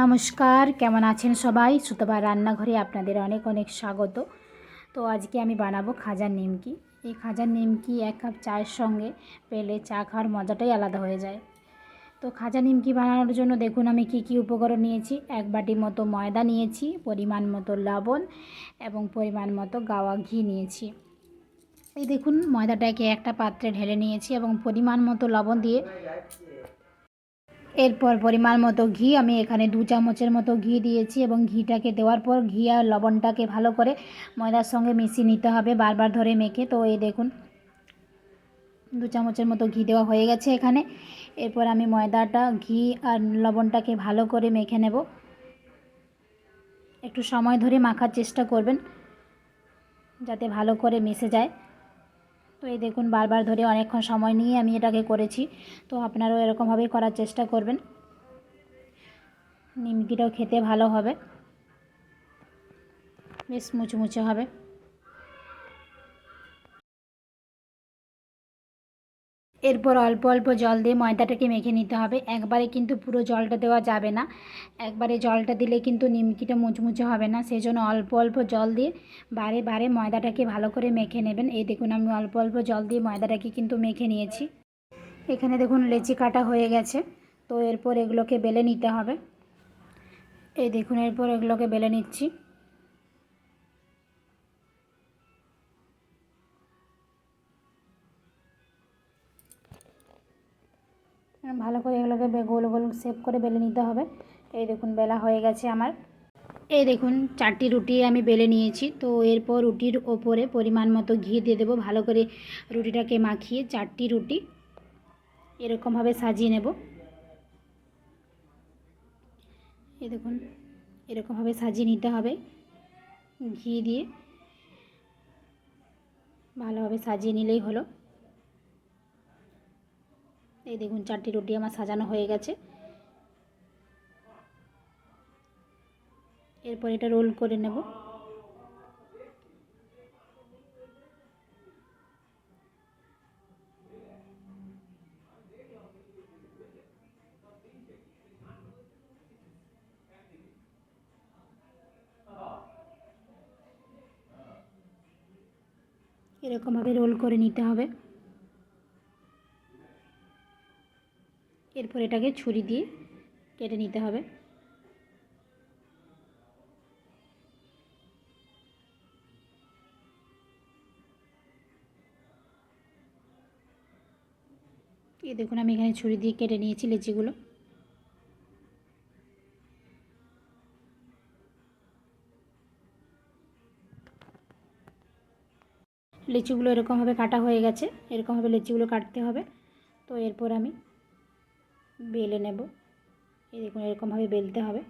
নমস্কার, কেমন আছেন সবাই? সুতবার রান্নাঘরে আপনাদের অনেক অনেক স্বাগত। তো আজকে আমি বানাবো খাজার নিমকি। এই খাজার নিমকি এক কাপ চায়ের সঙ্গে পেলে চা খাওয়ার মজাটাই আলাদা হয়ে যায়। তো খাজা নিমকি বানানোর জন্য দেখুন আমি কি কি উপকরণ নিয়েছি। এক বাটি মতো ময়দা নিয়েছি, পরিমাণ মতো লবণ এবং পরিমাণ মতো গাওয়া ঘি নিয়েছি। এই দেখুন ময়দাটাকে একটা পাত্রে ঢেলে নিয়েছি এবং পরিমাণ মতো লবণ দিয়ে এরপর পরিমাণ মতো ঘি আমি এখানে দু চামচের মতো ঘি দিয়েছি এবং ঘিটাকে দেওয়ার পর ঘি আর লবণটাকে ভালো করে ময়দার সঙ্গে মিশিয়ে নিতে হবে বারবার ধরে মেখে। তো এই দেখুন, দু চামচের মতো ঘি দেওয়া হয়ে গেছে এখানে। এরপর আমি ময়দাটা, ঘি আর লবণটাকে ভালো করে মেখে নেব। একটু সময় ধরে মাখার চেষ্টা করবেন, যাতে ভালো করে মিশে যায়। তো এই দেখুন, বারবার ধরে অনেকক্ষণ সময় নিয়ে আমি এটাকে করেছি। তো আপনারাও এরকমভাবেই করার চেষ্টা করবেন। নিমকিটাও খেতে ভালো হবে। বেশ মুচমুচে হবে। এরপর অল্প অল্প জল দিয়ে ময়দাটাকে মেখে নিতে হবে। একবারে কিন্তু পুরো জলটা দেওয়া যাবে না। একবারে জলটা দিলে কিন্তু নিমকিটা মুচমুচে হবে না। সেই জন্য অল্প অল্প জল দিয়ে বারে বারে ময়দাটাকে ভালো করে মেখে নেবেন। এই দেখুন, আমি অল্প অল্প জল দিয়ে ময়দাটাকে কিন্তু মেখে নিয়েছি। এখানে দেখুন, লেচি কাটা হয়ে গেছে। তো এরপর এগুলোকে বেলে নিতে হবে। এই দেখুন, এরপর এগুলোকে বেলে নিচ্ছি। ভালো করে এগুলোকে গোল গোল শেপ করে বেলে নিতে হবে। এই দেখুন, বেলা হয়ে গেছে আমার। এই দেখুন, চারটি রুটি আমি বেলে নিয়েছি। তো এরপর রুটির ওপরে পরিমাণ মতো ঘি দিয়ে দেবো। ভালো করে রুটিটাকে মাখিয়ে চারটি রুটি এরকমভাবে সাজিয়ে নেব। এই দেখুন, এরকমভাবে সাজিয়ে নিতে হবে ঘি দিয়ে। ভালোভাবে সাজিয়ে নিলেই হলো। এই দেখুন, চারটি রুটি আমার সাজানো হয়ে গেছে। এরপর এটা রোল করে নেব। এরকমভাবে রোল করে নিতে হবে। এরপর এটাকে ছুরি দিয়ে কেটে নিতে হবে। এই দেখুন, আমি এখানে ছুরি দিয়ে কেটে নিয়েছি লিচিগুলো। লিচুগুলো এরকমভাবে কাটা হয়ে গেছে, এরকমভাবে লিচিগুলো কাটতে হবে। তো এরপর আমি বেলে নেব। এই দেখুন, এরকমভাবে বেলতে হবে।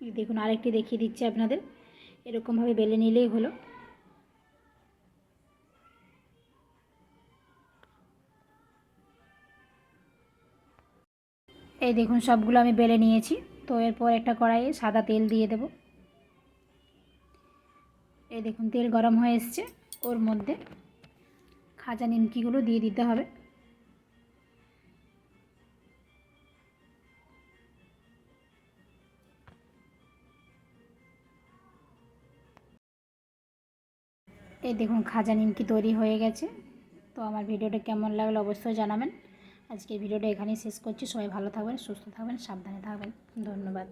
দেখুন, আরেকটি দেখিয়ে দিচ্ছি আপনাদের। এরকমভাবে বেলে নিলেই হলো। এই দেখুন, সবগুলো আমি বেলে নিয়েছি। তো এরপর একটা কড়াইয়ে সাদা তেল দিয়ে দেব। এই দেখুন, তেল গরম হয়ে এসছে। ওর মধ্যে খাজা নিমকিগুলো দিয়ে দিতে হবে। এই দেখুন, খাজা নিমকি তৈরি হয়ে গেছে। তো আমার ভিডিওটা কেমন লাগল অবশ্যই জানাবেন। আজকে ভিডিওটা এখানেই শেষ করছি। সবাই ভালো থাকবেন সুস্থ থাকবেন সাবধানে থাকবেন। ধন্যবাদ।